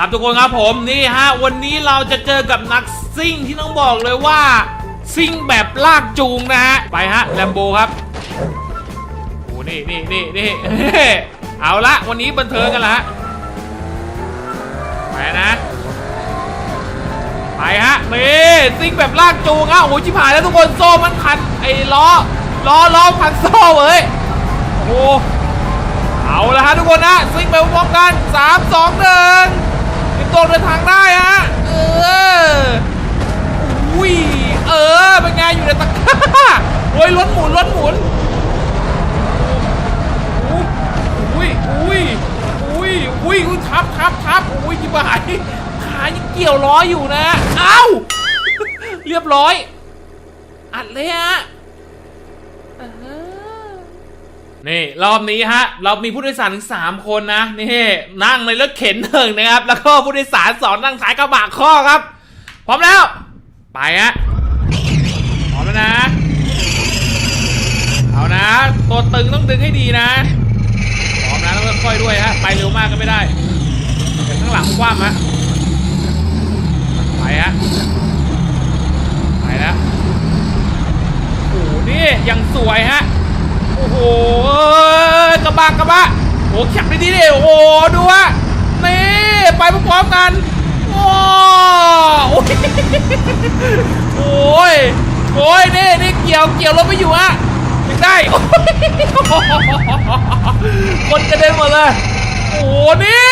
ครับทุกคนครับผมนี่ฮะวันนี้เราจะเจอกับนักซิ่งที่ต้องบอกเลยว่าซิ่งแบบลากจูงนะฮะไปฮะแลมโบครับโอ้นี่นี่นี่นี่เอาละวันนี้บันเทิงกันละไปนะไปฮะนี่ซิ่งแบบลากจูงอะโอ้ชิบหายแล้วทุกคนโซ่มันพันไอ้ล้อล้อล้อพันโซ่เอ้ยโอ้เอาละฮะทุกคนนะซิ่งไปพร้อมกันสามสองหนึ่ง โดงเดินทางได้ฮะ เอออุ้ย เออ เป็นไงอยู่ในตะกร้าโอ้ยล้นหมุนล้นหมุนอุ้ยอุ้ยอุ้ยอุ้ยอุ้ยทับทับทับอุ้ยที่บ่ายขายังเกี่ยวล้ออยู่นะ เอ้า เรียบร้อย อัดเลยฮะ นี่รอบนี้ฮะ เรามีผู้โดยสารถึงสามคนนะนี่นั่งในรถเข็นหนึ่งนะครับ แล้วก็ผู้โดยสารสองนั่งท้ายกระบะข้อครับ พร้อมแล้ว ไปฮะพร้อมแล้วนะ เอานะ ตัวตึงต้องดึงให้ดีนะพร้อมนะต้องค่อยๆด้วยฮะไปเร็วมากก็ไม่ได้เดี๋ยวข้างหลังคว่ำฮะไปฮะไปแล้วโอ้โหนี่ยังสวยฮะ โอ้โหเกระบะกระบะโอ้โหขับได้ดีเลยโอ้โหดูฮะนี่ไปพร้อมกันโอ้โอ้ยโอ้ยโอ้ยนี่นี่เกี่ยวเกี่ยวรถไม่อยู่ฮะยังได้คนกระเด็นหมดเลยโอ้นี่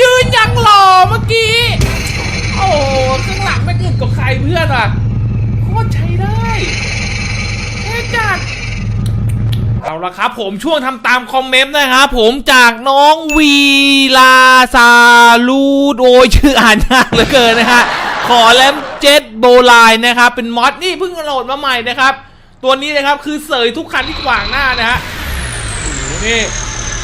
ยืนยังหล่อเมื่อกี้โอ้ข้างหลังไม่อื่นกับใครเพื่อนอะโคตรใช้ได้แค่จัด เอาละครับผมช่วงทำตามคอมเมนต์นะครับผมจากน้องวีลาซาลูโดยชื่ออ่านยากเหลือเกินนะฮะขอแลมเจ็ตโบลน์นะครับเป็นมอดนี่เพิ่งโหลดมาใหม่นะครับ ตัวนี้นะครับคือเสยทุกคันที่ขวางหน้านะฮะนี่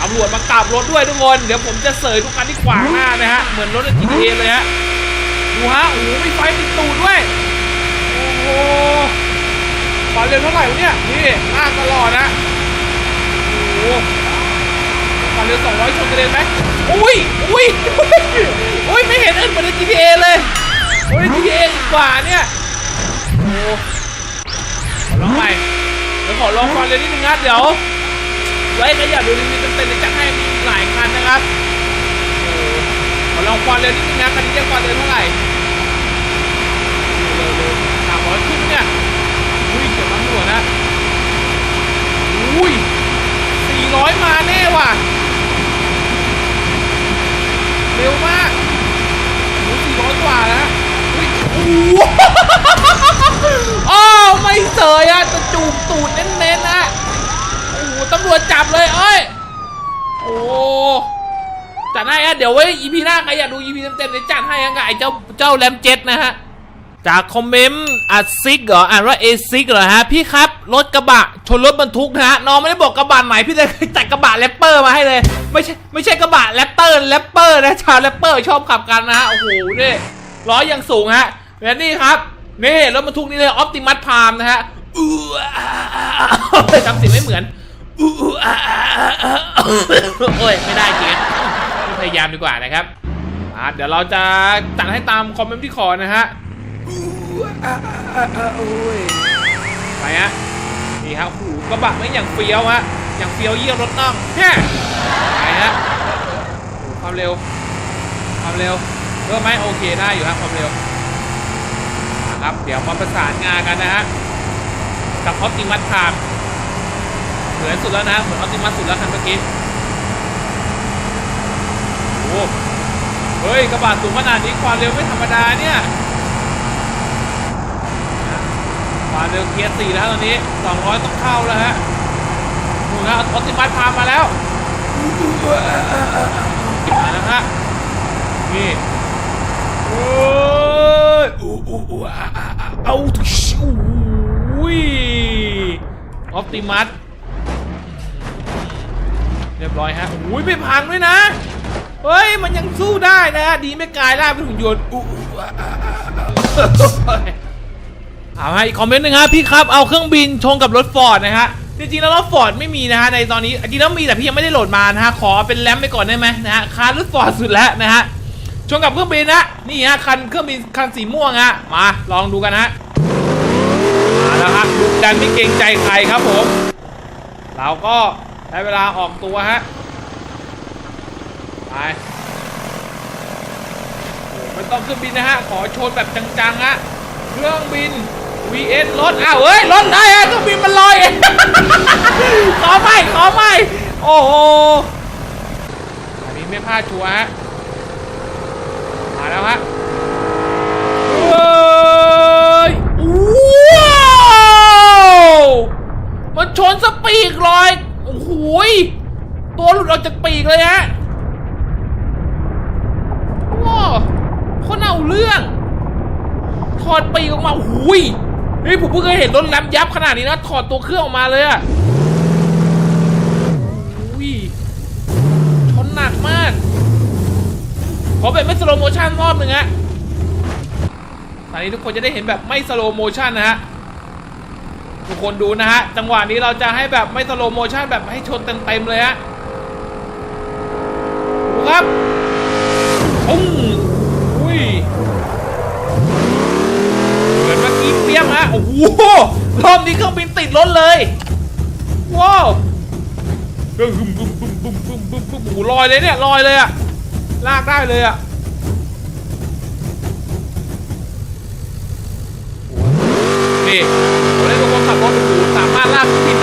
ตำรวจมากลับรถด้วยทุกคนเดี๋ยวผมจะเสยทุกคันที่ขวางหน้านะฮะเหมือนรถ GTA เลยฮะดูฮะโอ้โหมีไฟติดตูดด้วยโอ้โหความเร็วเท่าไหร่วะเนี่ยนี่ลากตลอดนะ ความเร็ว200ชนกระเด็นไหมอุ้ยอุ้ยอุ้ยไม่เห็นเอื่นเหมือนใน GTA เลยโอ้ย GTA กว่าเนี่ยโอ้ลองใหม่เดี๋ยวขอลองความเร็วนิดนึงนะเดี๋ยวไว้ใครอยากดูรีวิวเต็มๆเดี๋ยจะให้มีหลายคันนะครับขอลองความเร็วนิดนึงนะคันนี้จะความเร็วเท่าไหร่เร็วๆสามร้อยขึ้นเนี่ยอุ้ยเสียงตำรวจนะอุ้ย ร้อยมาแน่ว่ะ เร็วมากโอ้สี่ร้อยกว่าแล้วโอ้โหอ้าวไม่เสยอะจะจูบตูดเน้นๆนะโอ้โหตำรวจจับเลยเอ้ย โอ้จัดให้ฮะเดี๋ยวไว้อีพีหน้าใครอยากดูอีพีเต็มๆเดี๋ยวจัดให้ฮะกับไอ้เจ้าเจ้าแรมเจ็ตนะฮะ จากคอมเมนต์อัดซิกเหรออ่านว่าเอซิกเหรอฮะพี่ครับรถกระบะชนรถบรรทุกนะฮะน้องไม่ได้บอกกระบะไหนพี่เลยจัดกระบะแรปเปอร์มาให้เลย ไม่ใช่ไม่ใช่กระบะแรปเตอร์แรปเปอร์นะชาวแรปเปอร์ชอบขับกันนะฮะโอ้โหนี่ล้อยังสูงฮะและนี่ครับนี่รถบรรทุกนี่เลยออปติมัสพามนะฮะอู้อ่าจำเสียงไม่เหมือนอู้อ่าอ่าอ่าอ่าโอ้ยไม่ได้จริงพยายามดีกว่านะครับเดี๋ยวเราจะจัดให้ตามคอมเมนต์ที่ขอนะฮะ โอ้ยไปฮะนี่ครับหูกระบะไม่อย่างเฟี้ยวฮะอย่างเฟี้ยวเยี่ยวรถน่องแฮ่ไปฮะความเร็ว ความเร็วเพิ่มไหมโอเคได้อยู่ฮะความเร็วครับเดี๋ยวมาประสานงานกันนะฮะกับออปติมัสไทม์เหมือนสุดแล้วนะเหมือนออติมัสสุดแล้วคันเมื่อกี้โอ้เฮ้ยกระบะสูงขนาดนี้ความเร็วไม่ธรรมดาเนี่ยนะ ควาเร็วเกียร์สี่แล้วตอนนี้200ต้องเข้าแล้วฮะดูนะออติมัสพามาแล้วมาแล้วฮะนี่โอ้ยอู้อู้อู้อะอะอะเอาชิวอุ้ยออปติมัสเรียบร้อยฮะอุ้ยไม่พังด้วยนะ เฮ้ย มันยังสู้ได้นะฮะดีไม่กลายร่างเป็นหุ่นยนต์อู้ เอาให้คอมเมนต์หนึ่งฮะพี่ครับเอาเครื่องบินชนกับรถฟอร์ดนะฮะจริงๆแล้วรถฟอร์ดไม่มีนะฮะในตอนนี้จริงๆแล้วมีแต่พี่ยังไม่ได้โหลดมานะฮะขอเป็นแรมไปก่อนได้ไหมนะฮะคาร์รถฟอร์ดสุดแล้วนะฮะชนกับเครื่องบินนะนี่ฮะคันเครื่องบินคันสีม่วงฮะมาลองดูกันฮะมาแล้วครับดุดันไม่เกรงใจใครครับผมเราก็ได้เวลาออกตัวฮะไปไม่ต้องเครื่องบินนะฮะขอชนแบบจังๆฮะเครื่องบิน VS รถอ้าวเฮ้ยรถได้ฮะเครื่องบินมันลอย ขอไม่ขอไม่โอ้โหอันนี้ไม่พลาดชัวร์ฮะมาแล้วฮะเฮ้ยว้าวมันชนสปีกลอยโอ้โหยตัวหลุดออกจากปีกเลยฮะว้าวคนเอาเรื่องถอดปีกออกมาโอ้โหย ฮ้ยผมเพิ่งเคยเห็นรถแรมยับขนาดนี้นะถอดตัวเครื่องออกมาเลยอะโอ้ยชนหนักมาก ขอแบบไม่สโลโมชันรอบหนึ่งฮะตอนนี้ทุกคนจะได้เห็นแบบไม่สโลโมชันนะฮะทุกคนดูนะฮะ จังหวะนี้เราจะให้แบบไม่สโลโมชันแบบให้ชนเต็มๆเลยฮะดูครับปุ้ง มาโอ้โหรอบนี้เครื่องบินติดรถเลย ว้าวบึ้มบึ้มบึ้มบึ้มบึ้มบึ้มบึ้มโอ้ลอยเลยเนี่ยลอยเลยอะลากได้เลยอะนี่ผมเล่นกับคนขับรถโอ้สามารถลากเครื่องบิน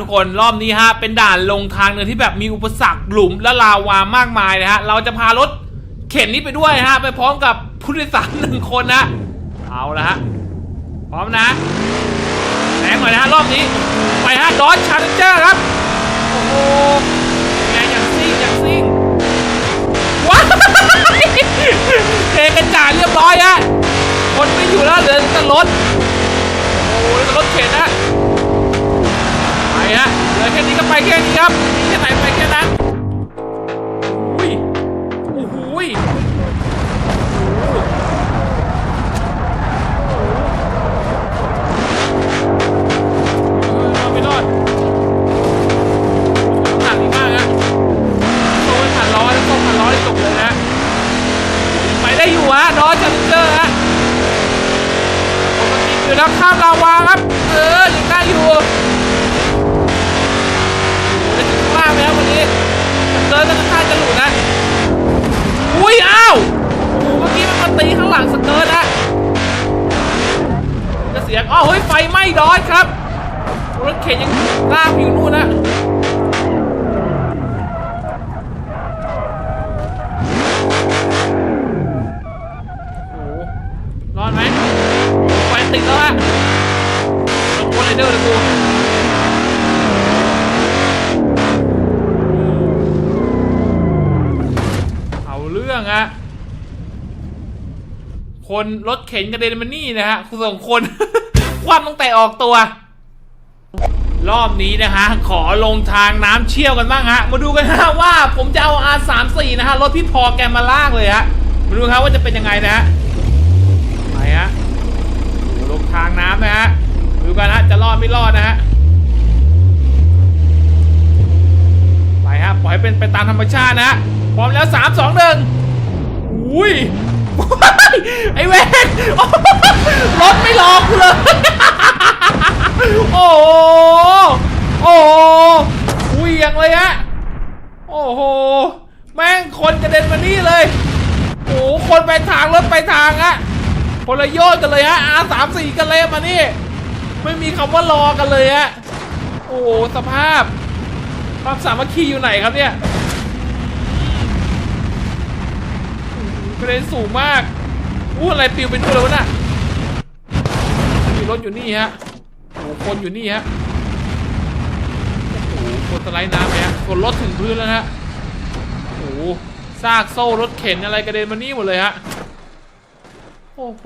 ทุกคนรอบนี้ฮะเป็นด่านลงทางเนินที่แบบมีอุปสรรคหลุมและลาวามากมายนะฮะเราจะพารถเข็นนี้ไปด้วยฮะไปพร้อมกับผู้โดยสารหนึ่งคนนะเอาละฮะพร้อมนะแรงหน่อยนะฮะรอบนี้ไปฮะดอ g ชาร์เจอร์ครับโอ้โหไงอย่างซิ่งอย่างซิ่งว้าวเทกระจาดเรียบร้อยฮะคนไม่อยู่แล้วเหลือแต่รถโอ้โหเหลือแต่รถเข็นนะ ไปฮะเหลือแค่นี้ก็ไปแค่นี้ครับมีแค่ไหนไปแค่นั้นอุ้ยโอ้โห ยงอ้าวเฮ้ยไฟไหม้ดอยครับรถเข็นยังลากอยู่นู่นนะโอ้โหรอดไหมไฟติดแล้วฮะรถโคไรเดอร์เลยกูเอาเรื่องอะคนรถเข็นกระเด็นมานี่นะฮะคุณสองคน คว่ำตั้งแต่ออกตัว รอบนี้นะฮะ ขอลงทางน้ำเชี่ยวกันบ้างฮะ มาดูกันฮะว่าผมจะเอา R34 นะฮะ รถพี่พอแกมาลากเลยฮะ มาดูครับว่าจะเป็นยังไงนะฮะ ไปฮะลงทางน้ำนะฮะ ดูกันฮะ จะรอดไม่รอดนะฮะไปฮะปล่อยให้เป็นไปตามธรรมชาตินะพร้อมแล้วสามสองหนึ่งอุ้ยไอ้เวน โอ้โหโอ้โหอุ้ยงเลยฮะ โอ้โห แม่งคนกระเด็นมานี่เลย โอ้โหคนไปทางรถไปทางอะคนละโยชน์กันเลยฮะ R สามสี่กันเลยมานี่ ไม่มีคำว่ารอกันเลยฮะ โอ้โหสภาพ ความสามัคคีอยู่ไหนครับเนี่ยกระเด็นสูงมากอู้อะไรปิวเป็นตัวเลยวะน่ะมีรถอยู่นี่ฮะ คนอยู่นี่ฮะโอ้โหคนสไลด์น้ำไปฮะคนรถถึงพื้นแล้วฮะโอ้โหซากโซ่รถเข็นอะไรกระเด็นมานี่หมดเลยฮะโอ้โห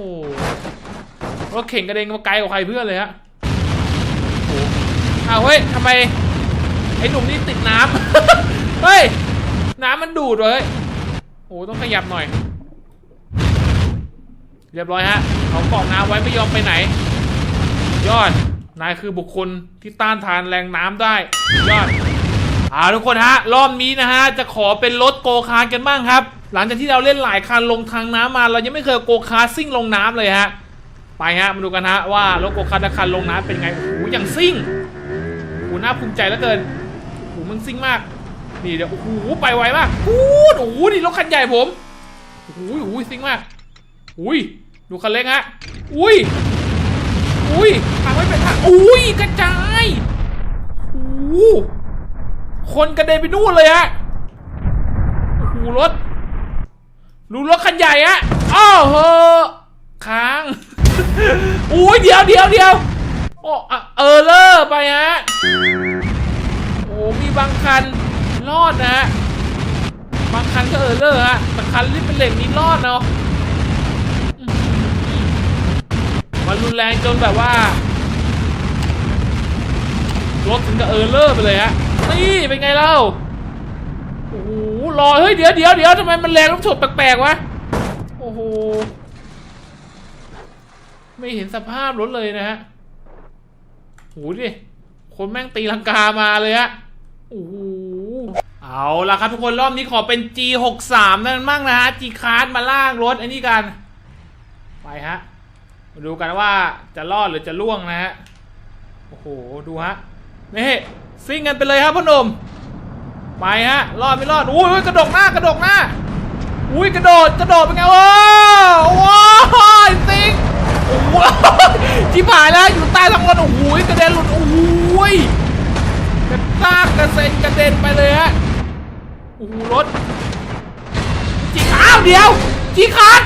รถเข็นกระเด็นมาไกลกว่าใครเพื่อนเลยฮะโอ้โหอ้าวเฮ้ยทำไมไอ้หนุ่มนี่ติดน้ำเฮ้ยน้ำมันดูดเลยโอ้ต้องขยับหน่อย เรียบร้อยฮะเขาเกาะน้ำไว้ไม่ยอมไปไหน ยอด นายคือบุคคลที่ต้านทานแรงน้ำได้ยอดอาทุกคนฮะ รอบนี้นะฮะ จะขอเป็นรถโกคาร์ทกันบ้างครับ หลังจากที่เราเล่นหลายคันลงทางน้ำมาเรายังไม่เคยโกคาร์ทซิ่งลงน้ำเลยฮะ ไปฮะ มาดูกันฮะว่ารถโกคาร์ทแต่คันลงน้ำเป็นไงโอ้โหอย่างซิ่งโอ้โหน่าภูมิใจเหลือเกินโอ้โหมันซิ่งมาก นี่เดี๋ยวโอ้โหไปไวมากโอ้โหนี่รถคันใหญ่ผมโอ้โหโอ้โหซิ่งมากอุ้ยดูคันเล็กฮะอุ้ย อุ้ยทางไม่เป็นทางอุ้ยกระจายโอ้โหคนกระเด็นไปนู่นเลยฮะโอ้โหรถดูรถคันใหญ่ฮะอ้าวเหอะค้างอุ้ยเดี๋ยวเดี๋ยวเดี๋ยวโอ้อะเออเลอร์ไปฮะโอ้มีบางคันรอดนะฮะบางคันก็เออเลอร์ฮะแต่คันที่เป็นเหล็กนี่รอดเนาะ มันรุนแรงจนแบบว่ารถถึงกับเออเลอร์ไปเลยฮะนี่เป็นไงเล่าโอ้โหรอเฮ้ยเดี๋ยวเดี๋ยวเดี๋ยวทำไมมันแรงลูกฉดแปลกๆวะโอ้โหไม่เห็นสภาพรถเลยนะฮะโหดิคนแม่งตีลังกามาเลยฮะโอ้โหเอาละครับทุกคนรอบนี้ขอเป็น G63 นั่นมั่งนะฮะ G คาร์ดมาลากรถไอ้นี่กัน ไปฮะ มาดูกันว่าจะรอดหรือจะล่วงนะฮะ โอ้โห ดูฮะ นี่ซิ่งกันไปเลยครับพ่อหนุ่ม ไปฮะ รอดไม่รอด อุ้ยกระดดหน้ากระดดหน้า อุ้ยกระโดดกระโดดเป็นไงโอ้โหซิ่งโอ้โหจิบหายแล้วอยู่ใต้ท้องรถโอ้โหกระเด็นหลุดโอ้โหกระซากกระเซ็นกระเด็นไปเลยฮะ โอ้โหรถจีอ้าวเดี๋ยวจีขาด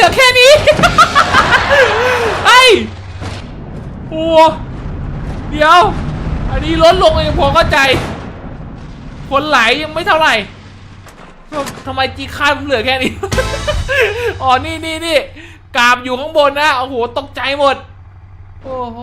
เหลือแค่นี้ไอ้ยโอ้เดี๋ยว อันนี้ลดลงยังพอเข้าใจ คนไหลยังไม่เท่าไหร่ทำไมจีคาดมันเหลือแค่นี้ อ๋อ นี่นี่นี่กาบอยู่ข้างบนนะ โอ้โห ตกใจหมด โอ้โห